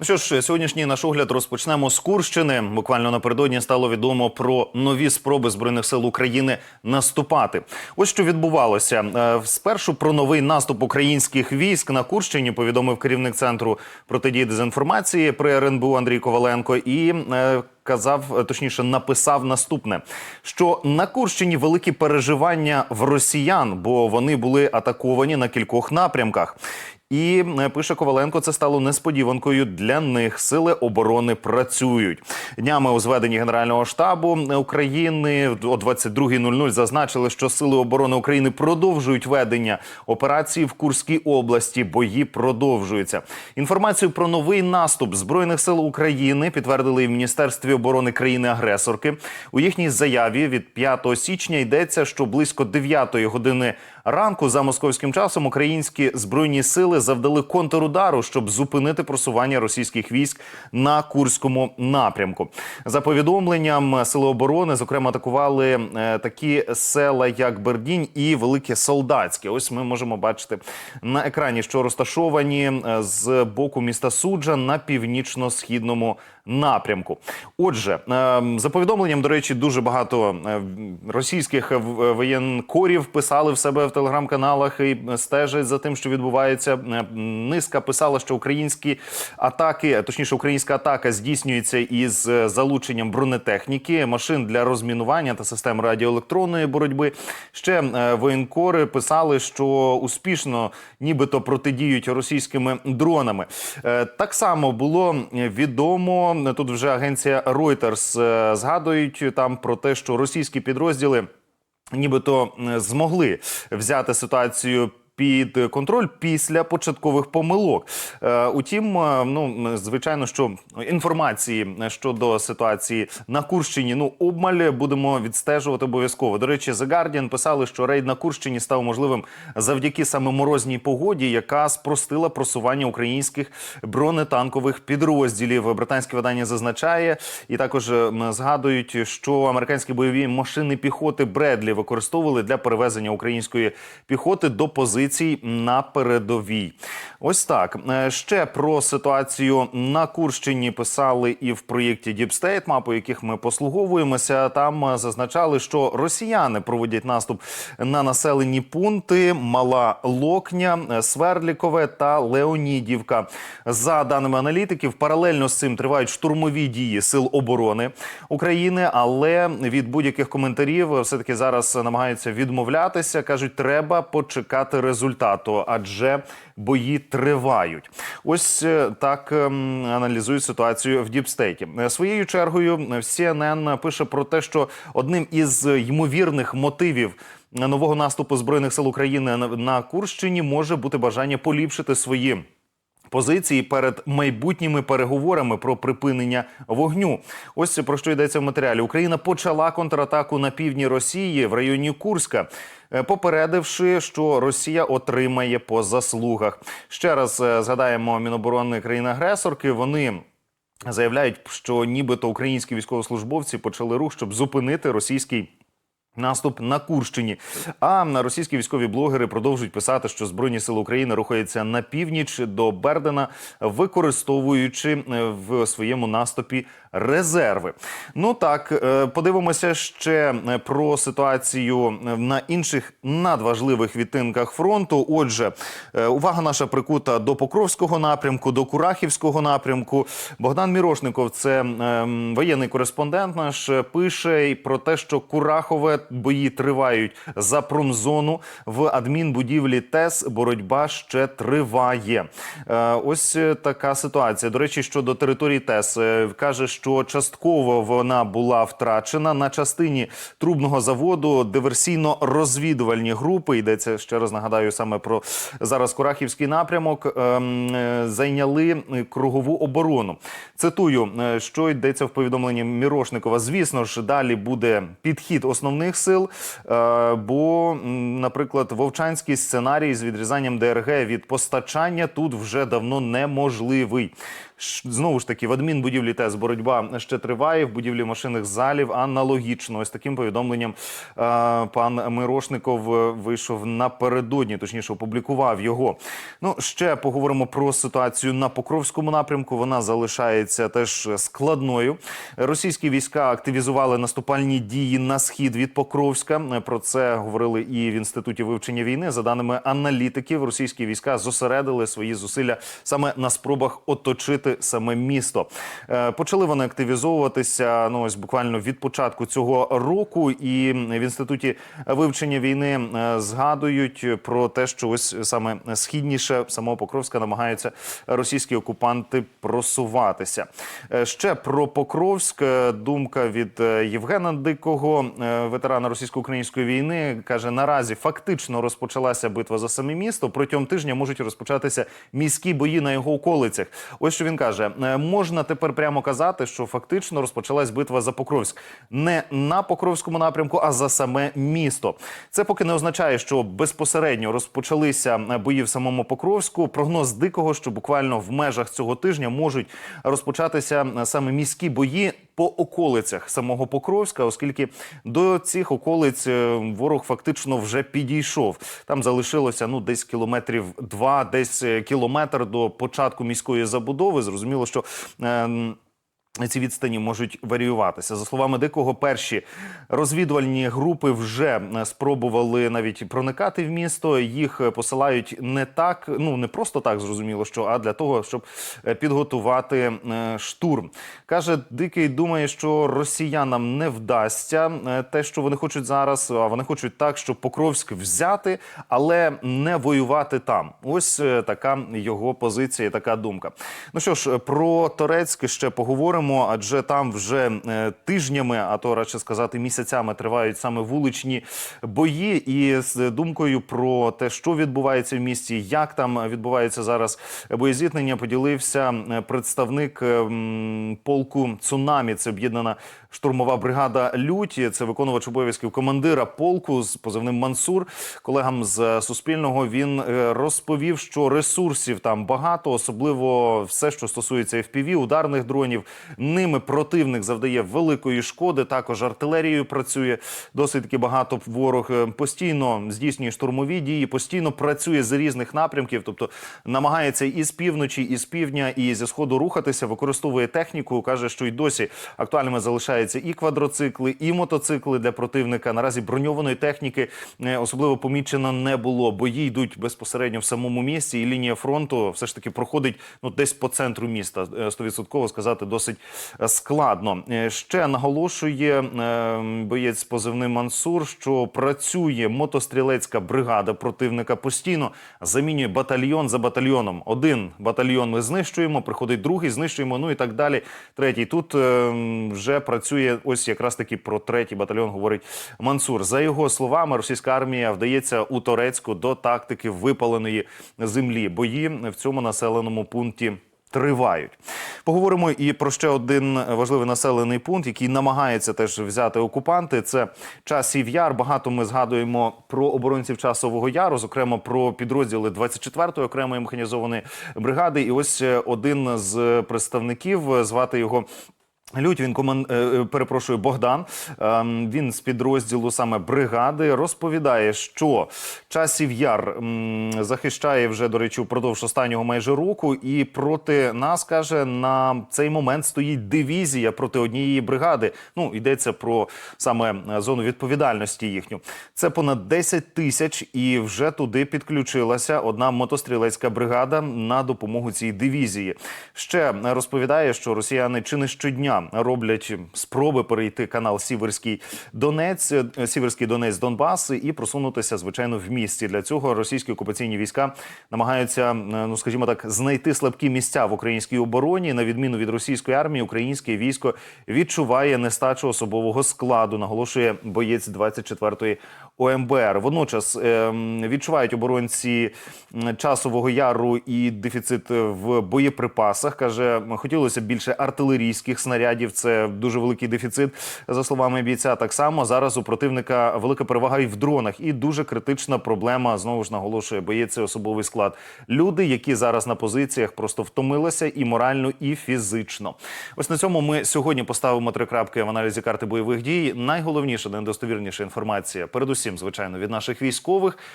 Ну що ж, сьогоднішній наш огляд розпочнемо з Курщини. Буквально напередодні стало відомо про нові спроби збройних сил України наступати. Ось що відбувалося. Е, Спершу про новий наступ українських військ на Курщині повідомив керівник центру протидії дезінформації при РНБУ Андрій Коваленко і. е, Казав, е, точніше, написав наступне: що на Курщині великі переживання в росіян, бо вони були атаковані на кількох напрямках. І пише Коваленко, це стало несподіванкою для них. Сили оборони працюють днями у зведенні Генерального штабу України о 22.00 зазначили, що сили оборони України продовжують ведення операції в Курській області. Бої продовжуються. Інформацію про новий наступ збройних сил України підтвердили і в міністерстві оборони країни-агресорки. У їхній заяві від 5 січня йдеться, що близько 9 години ранку за московським часом українські збройні сили завдали контрудару, щоб зупинити просування російських військ на курському напрямку. За повідомленням сили оборони, зокрема, атакували е, такі села, як Бердінь і Велике Солдатське. Ось ми можемо бачити на екрані, що розташовані е, з боку міста Суджа на північно-східному напрямку. Отже, е, за повідомленням, до речі, дуже багато російських воєнкорів писали в себе в телеграм-каналах і стежать за тим, що відбувається. Е, Низка писала, що українські атаки, точніше, українська атака здійснюється із е, залученням бронетехніки, машин для розмінування та систем радіоелектронної боротьби. Ще е, воєнкори писали, що успішно, нібито протидіють російськими дронами. Так само було відомо. Тут вже агенція Reuters згадують там про те, що російські підрозділи нібито змогли взяти ситуацію. Під контроль після початкових помилок. Е, утім, е, ну звичайно, що інформації щодо ситуації на Курщині ну обмаль будемо відстежувати обов'язково. До речі, The Guardian писали, що рейд на Курщині став можливим завдяки саме морозній погоді, яка спростила просування українських бронетанкових підрозділів. Британське видання зазначає і також е, згадують, що американські бойові машини піхоти Бредлі використовували для перевезення української піхоти до позицій на передовій. Ось так Е, ще про ситуацію на Курщині писали і в проєкті State, мапу яких ми послуговуємося. Там е, зазначали, що росіяни проводять наступ на населені пункти Мала Локня, е, Свердлікове та Леонідівка. За даними аналітиків, паралельно з цим тривають штурмові дії сил оборони України, але від будь-яких коментарів все таки зараз намагаються відмовлятися. кажуть, треба почекати результату, адже бої тривають. Ось е, так ем, аналізують ситуацію в Діпстейті. Е, Своєю чергою е, CNN пише про те, що одним із ймовірних мотивів. Нового наступу збройних сил України на- на Курщині може бути бажання поліпшити свої позиції перед майбутніми переговорами про припинення вогню. Ось про що йдеться в матеріалі. Україна почала контратаку на півдні Росії в районі Курська. е, Попередивши, що Росія отримає по заслугах. Ще раз е, згадаємо Міноборони країни-агресорки. Вони заявляють, що нібито українські військовослужбовці почали рух, щоб зупинити російський. Наступ на Курщині. А на російські військові блогери продовжують писати, що Збройні сили України рухаються на північ до Бердена, використовуючи е, в своєму наступі резерви. Ну так, е, подивимося ще е, про ситуацію е, на інших надважливих відтинках фронту. Отже, увага наша прикута до Покровського напрямку, до Курахівського напрямку. Богдан Мірошников, це ем, воєнний кореспондент наш, пише про те, що Курахове бої тривають за промзону в адмінбудівлі ТЕС. Боротьба ще триває. Ось така ситуація. До речі, щодо території ТЕС каже, що частково вона була втрачена на частині трубного заводу. Диверсійно-розвідувальні групи йдеться ще раз. Нагадаю саме про зараз Курахівський напрямок. ем, е, Зайняли кругову оборону. Цитую, е, що йдеться в повідомленні Мірошникова. Звісно ж, далі буде підхід основних сил. е, Бо, наприклад, вовчанський сценарій з відрізанням ДРГ від постачання тут вже давно неможливий. Знову ж таки, в адмінбудівлі ТЕС боротьба ще триває. В будівлі машинних залів аналогічно. Ось таким повідомленням е, пан Мирошников е, вийшов напередодні, точніше, опублікував його. Ну ще поговоримо про ситуацію на Покровському напрямку. Вона залишається теж складною. Російські війська активізували наступальні дії на схід від Покровська. Про це говорили і в інституті вивчення війни. За даними аналітиків, російські війська зосередили свої зусилля саме на спробах оточити саме місто. Е, Почали вони активізовуватися. Ну ось буквально від початку цього року, і в інституті вивчення війни е, згадують про те, що ось саме східніше самого Покровська намагаються російські окупанти просуватися. Е, Ще про Покровськ думка від Євгена Дикого, ветерана російсько-української війни, каже: наразі фактично розпочалася битва за саме місто. Протягом тижня можуть розпочатися міські бої на його околицях. Ось що він каже: «Е, можна тепер прямо казати, що фактично розпочалась битва за Покровськ не на Покровському напрямку, а за саме місто. Це поки не означає, що безпосередньо розпочалися е, бої в самому Покровську. Прогноз дикого, що буквально в межах цього тижня можуть розпочатися е, саме міські бої по околицях самого Покровська, оскільки до цих околиць е, ворог фактично вже підійшов. Там залишилося ну десь кілометрів два, десь е, кілометр до початку міської забудови. Зрозуміло, що. ем, ці відстані можуть варіюватися. За словами дикого, перші розвідувальні групи вже спробували навіть проникати в місто. Їх посилають не так, ну не просто так зрозуміло, що а для того, щоб е, підготувати е, штурм. каже Дикий, думає, що росіянам не вдасться е, те, що вони хочуть зараз. А вони хочуть так, щоб Покровськ взяти, але не воювати там. Ось така його позиція, така думка. Ну що ж, про Торецьк ще поговоримо, адже там вже е, тижнями, а то радше сказати місяцями, тривають саме вуличні бої. І з думкою про те, що відбувається в місті, як там відбувається зараз боєзіткнення, поділився е, представник е, полку цунамі. Це об'єднана штурмова бригада Люті. Це виконувач обов'язків командира полку з позивним Мансур. Колегам з Суспільного він е, розповів, що ресурсів там багато, особливо все, що стосується FPV, ударних дронів. Ними противник завдає великої шкоди. Також артилерією працює досить таки багато. Ворог е, постійно здійснює штурмові дії, постійно працює з різних напрямків, тобто намагається і з півночі, і з півдня, і зі сходу рухатися, використовує техніку. каже, що й досі актуальними залишаються і квадроцикли, і мотоцикли для противника. Наразі броньованої техніки е, особливо помічено не було. Бої йдуть безпосередньо в самому місті, і лінія фронту все ж таки проходить ну десь по центру міста. Е, Стовідсотково сказати досить е, складно. Е, Ще наголошує е, боєць позивним Мансур, що працює мотострілецька бригада противника постійно замінює батальйон за батальйоном. Один батальйон ми знищуємо, приходить другий, знищуємо. Ну і так далі. Третій тут е, вже працює ось якраз таки про третій батальйон. Говорить Мансур. За його словами, російська армія вдається у Торецьку до тактики випаленої землі. Бої в цьому населеному пункті. Тривають. Поговоримо і про ще один важливий населений пункт, який намагається теж взяти окупанти. Це часів яр. Багато ми згадуємо про оборонців часового яру, зокрема про підрозділи 24-ї окремої механізованої бригади. І ось е, один з представників звати його. Лють він коман... е, е, перепрошую Богдан. Ем, Він з підрозділу саме бригади розповідає, що часів яр захищає вже до речі впродовж останнього майже року, і проти нас каже на цей момент стоїть дивізія проти однієї бригади. Ну йдеться про саме е, зону відповідальності їхню. Це понад 10 тисяч, і вже туди підключилася одна мотострілецька бригада на допомогу цій дивізії. Ще розповідає, що росіяни чи не щодня роблять спроби перейти канал Сіверський Донець, е, Сіверський Донець Донбас і просунутися звичайно в місті. Для цього російські окупаційні війська намагаються, е, ну скажімо так, знайти слабкі місця в українській обороні. На відміну від російської армії, українське військо відчуває нестачу особового складу. Наголошує боєць 24-ї ОМБР. Водночас е, відчувають оборонці часового яру і дефіцит в боєприпасах. каже, хотілося б більше артилерійських снарядів. Це дуже великий дефіцит. За словами бійця, так само зараз у противника велика перевага і в дронах, і дуже критична проблема. Знову ж наголошує боєць особовий склад. Люди, які зараз на позиціях, просто втомилися і морально, і фізично. Ось на цьому ми сьогодні поставимо три крапки в аналізі карти бойових дій. Найголовніша, найдостовірніша інформація, передусім, звичайно, від наших військових.